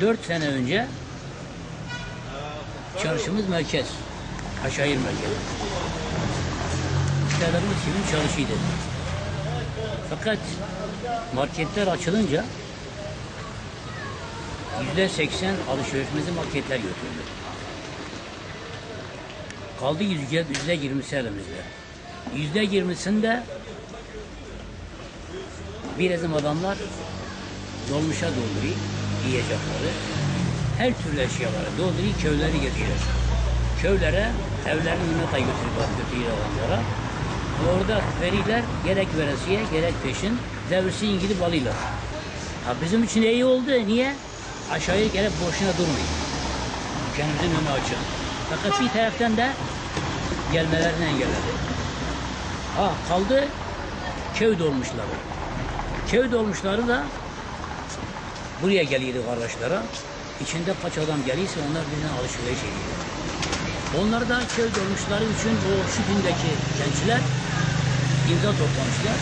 Dört sene önce çarşımız merkez. Aşağıyer merkez. Müşterilerimiz şimdi çalışıydı. Fakat marketler açılınca yüzde seksen alışverişimizi marketler götürdü. Kaldı yüzde, yüzde yirmisi elimizde. Yüzde yirmisinde bizim adamlar dolmuşa dolduruyor yiyecekleri. Her türlü eşyaları dolduruyor, köyleri getiriyor. Köylere evlerin yumurta götürüyor, götürüyor adamlara. Orada veriler gerek veresiye gerek peşin devirsin gidip alıyorlar. Ha bizim için iyi oldu. Niye? Aşağıya gelip boşuna durmuyor. Dükkanımızın önü açık. Fakat bir taraftan da gelmelerini engelledi. Ha kaldı köy dolmuşları. Köy dolmuşları da buraya geliyordu kardeşlere. İçinde kaç adam geliyse onlar birbirine alışveriş ediyor. Onlar da köy dolmuşları için o şu gündeki gençler imza toplamışlar.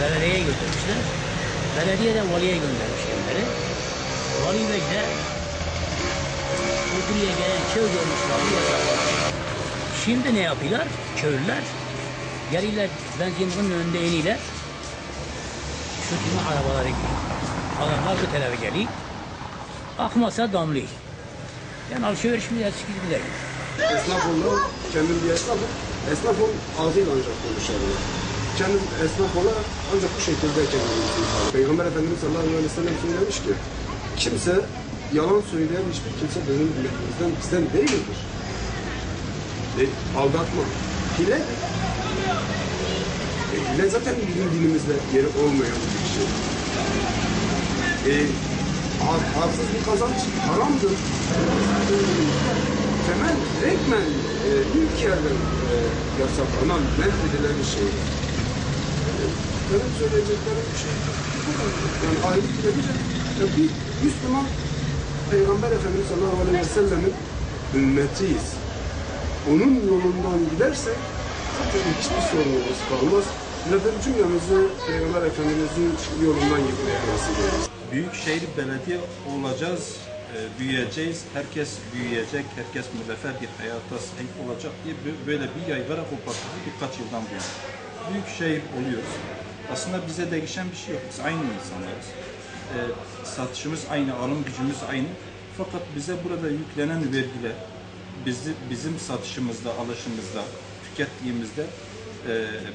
Belediyeye götürmüşler. Belediye de valiye göndermiş kendileri. Vali Bey de bu buraya gelen köy dolmuşları. Şimdi ne yapıyorlar? Köylüler geliyorlar benzinliğin önünde iniyorlar. Şu kimi arabalara gidiyor. Adamlar bu tarafa geliyor. Akmasa damlıyor. Yani alışverişimiz eskisi gibi değil. Esnaf olma, kendim bir esnafım. Esnaf ol, ağzıyla ancak konuşabilir. Kendim esnaf olarak ancak bu şekilde kendimizi ifade. Peygamber Efendimiz sallallahu aleyhi ve sellem demiş ki, kimse yalan söyleyen hiçbir kimse benim ümmetimizden bizden değildir. E, aldatma, hile. E, hile zaten bizim dinimizde yeri olmayan bir şey. E, ha- haksız bir kazanç haramdır. Temel renkmen e, ilk yerden e, yasaklanan, men edilen bir şey. E, benim söyleyeceklerim bir şey. Yani ayrı gidebilir. Ya bir Müslüman Peygamber Efendimiz sallallahu aleyhi ve sellemin ümmetiyiz. Onun yolundan gidersek zaten hiçbir sorunumuz kalmaz. Neden cümlemizi Peygamber Efendimizin yolundan gitmeye nasip ederiz. Büyükşehir belediye olacağız, e, büyüyeceğiz, herkes büyüyecek, herkes müreffeh bir hayata sahip olacak diye bö- böyle bir yaygara kopartıldı birkaç yıldan bu yana. Büyükşehir oluyoruz. Aslında bize değişen bir şey yok. Biz aynı insanlarız. E, satışımız aynı, alım gücümüz aynı. Fakat bize burada yüklenen vergiler, bizi, bizim satışımızda, alışımızda, tükettiğimizde e,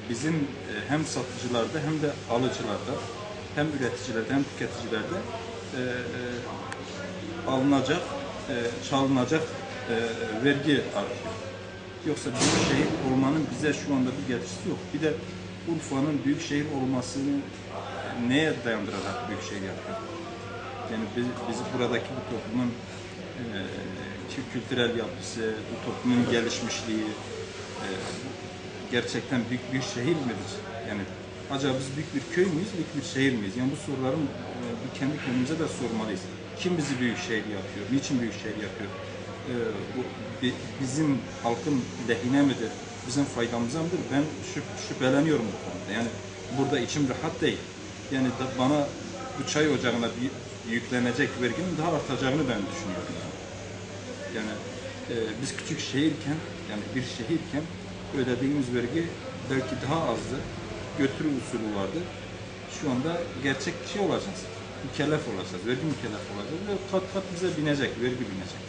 bizim e, hem satıcılarda hem de alıcılarda hem üreticilerde hem tüketicilerde e, e, alınacak, e, çalınacak e, vergi artıyor. Yoksa büyük şehir olmanın bize şu anda bir getirisi yok. Bir de Urfa'nın büyük şehir olmasını neye dayandırarak büyük şehir yapıyor? Yani biz, biz buradaki bu toplumun e, kü- kültürel yapısı, bu toplumun gelişmişliği e, gerçekten büyük bir şehir midir? Yani acaba biz büyük bir köy müyüz, büyük bir şehir miyiz? Yani bu soruların e, kendi kendimize de sormalıyız. Kim bizi büyük şehir yapıyor? Niçin büyük şehir yapıyor? E, bu bi- bizim halkın lehine midir? Bizim faydamıza mıdır? Ben şüp- şüpheleniyorum bu konuda. Yani burada içim rahat değil. Yani da bana bu çay ocağına bir yüklenecek verginin daha artacağını ben düşünüyorum. Yani e, biz küçük şehirken, yani bir şehirken ödediğimiz vergi belki daha azdı. Götürü usulü vardı. Şu anda gerçekçi olacağız. Mükellef olacağız, vergi mükellef olacağız ve kat kat bize binecek, vergi binecek.